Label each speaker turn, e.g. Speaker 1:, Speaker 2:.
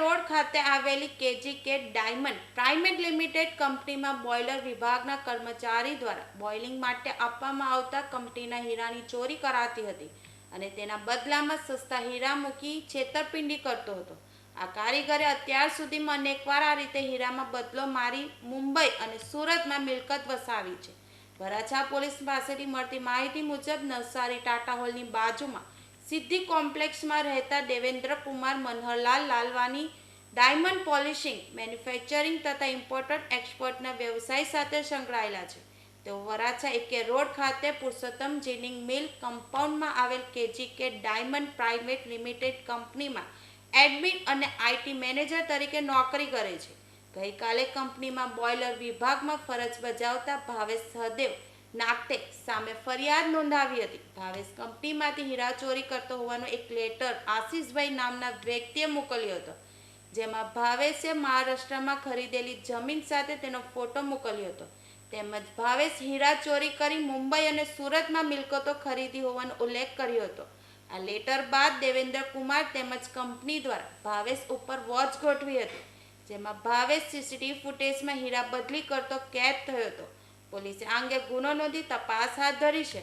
Speaker 1: Road ખાતે આવેલી KG cat diamond private limited કંપનીમાં બોઇલર વિભાગના કર્મચારી દ્વારા બોઇલિંગ માટે આપવામાં આવતા કંપનીના હીરાની ચોરી કરાતી હતી અને તેના બદલામાં સસ્તા હીરા મૂકી છેતરપિંડી કરતો હતો. આ કારીગરે અત્યાર સુધીમાં અનેકવાર આ રીતે હીરામાં બદલો મારી મુંબઈ અને સુરતમાં મિલકત વસાવી છે. વરાછા પોલીસ પાસેથી મળતી માહિતી મુજબ નવસારી ટાટા હોલની બાજુમાં સિદ્ધિ કોમ્પ્લેક્સમાં રહેતા Devendra Kumar Manharlal Lalwani diamond polishing, manufacturing તથા ઇમ્પોર્ટન્ટ એક્સપોર્ટના વ્યવસાય સાથે સંકળાયેલા છે. તેઓ વરાછા એકે રોડ ખાતે પુરુષોત્તમ જીનિંગ મિલ કમ્પાઉન્ડમાં આવેલ KG K diamond private limited કંપનીમાં એડમિન અને આઈટી મેનેજર તરીકે નોકરી કરે છે. ગઈકાલે કંપનીમાં બોઇલર વિભાગમાં ફરજ બજાવતા ભાવેશ સહદેવ નાગટે સામે ફરિયાદ નોંધાવી હતી. ભાવેશ કંપનીમાંથી હીરા ચોરી કરતો હોવાનો એક લેટર આશીષભાઈ નામના વ્યક્તિએ મોકલ્યો હતો, જેમાં ભાવેશે મહારાષ્ટ્રમાં ખરીદેલી જમીન સાથે તેનો ફોટો મોકલ્યો હતો. તેમજ ભાવેશ હીરા ચોરી કરી મુંબઈ અને સુરતમાં મિલકતો ખરીદી હોવાનો ઉલ્લેખ કર્યો હતો. આ લેટર બાદ દેવેન્દ્ર કુમાર તેમજ કંપની દ્વારા ભાવેશ ઉપર વોચ ગોઠવી હતી, જેમાં ભાવેશ સીસીટીવી ફૂટેજમાં હીરા બદલી કરતો કેદ થયો હતો. પોલીસે આ અંગે ગુનો નોંધી તપાસ હાથ ધરી છે.